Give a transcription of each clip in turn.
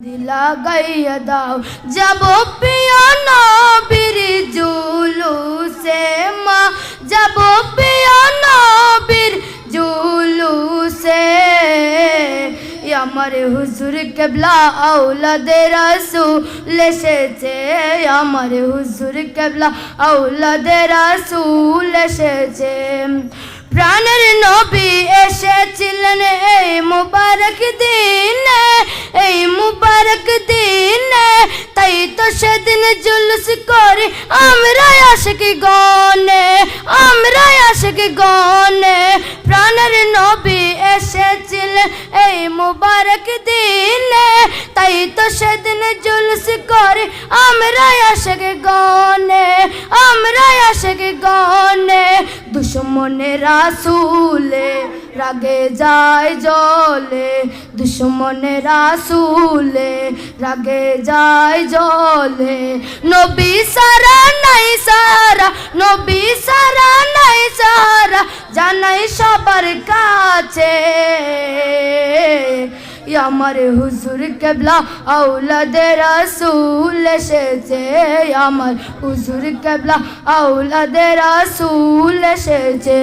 দিলা গাইয়া দাও। যাব পিয়া নবীর জুলুসে মা। যাব পিয়া নবীর জুলুসে। আমার হুজুর কেবলা আউলাদে রাসূল এসেছে। আমার হুজুর কেবলা আউলাদে রাসূল এসেছে। প্রাণের নবী এসেছিলেন এই মুবারক দিনে। করে, আমরা আশিকি গনে, আমরা আশিকি গনে। প্রাণের নবী এসেছিলেন এই মুবারক দিনে, তাই তো সেদিন জুলুস করে, আমরা আশিকি গনে, আমরা আশিকি গনে। দুশ্মনের রাসুলে রাগে যায় জলে দুশ্মনের রাসুলে, রাগে যায় জলে। নবী সারা নাই সারা, নবী সারা নাই সারা, জানাই সবার কাছে। আমার হুজুর কেবলা আউলাদে রাসূল এসেছে আমার হুজুর কেবলা আউলাদে রাসূল এসেছে।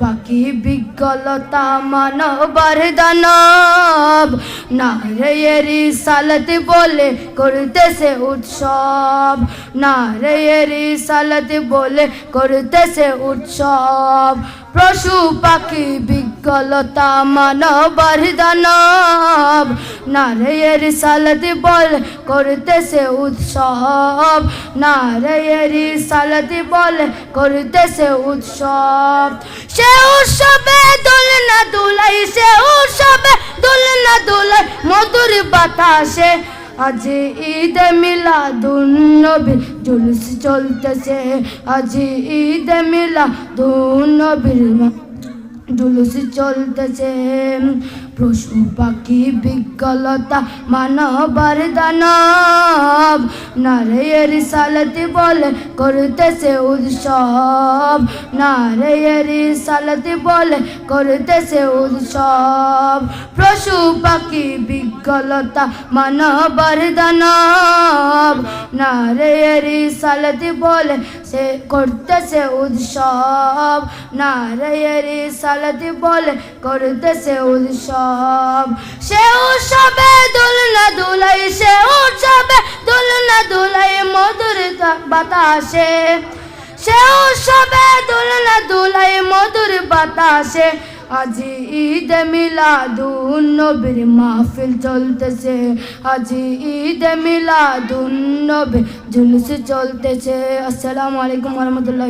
পাখি বিজ্ঞলতা মানবার দানব। না রে এরি সালত বলে করতেছে উৎসব। না রে এরি সালত বলে করতেছে উৎসব। পশু পাখি বিজ্ঞলতা মানবার দানব নারের সালতি বল করতেছে উৎসব। নারের সালতি বল করতেছে উৎসব। সে উৎসবে দোলনা দুলাই, সে উৎসবে দোলনা দুলাই, মধুর বাতাসে আজ ঈদ মিলা মিলাদুন্নবী জুলুস চলতেছে। আজ ঈদ মিলাদুন্নবীর জুলুস চলতেছে। পশু পাখি বিকলতা, মানবার দানব। নারের সালতি বলে করতেছে উৎসব। নারের সালতি বলে করতেছে উৎসব। পশু পাখি বিকলতা, মানবার দানব। নারের সালতি বলে সে করতেছে উৎসব। নারায়ের সালতি বলে করতেছে উৎসব। সে উৎসবে দুলনা দুলাই, সে উৎসবে দুলনা দুলাই মধুর বাতাসে। সে উৎসবে দুলনা দুলাই মধুর বাতাসে। আজ ঈদ মিলাদুন নবীর মাহফিল চলতেছে। আজ ঈদ মিলাদুন নবীর জুলুস চলতেছে। আসসালামু আলাইকুম রহমতুল্লাহ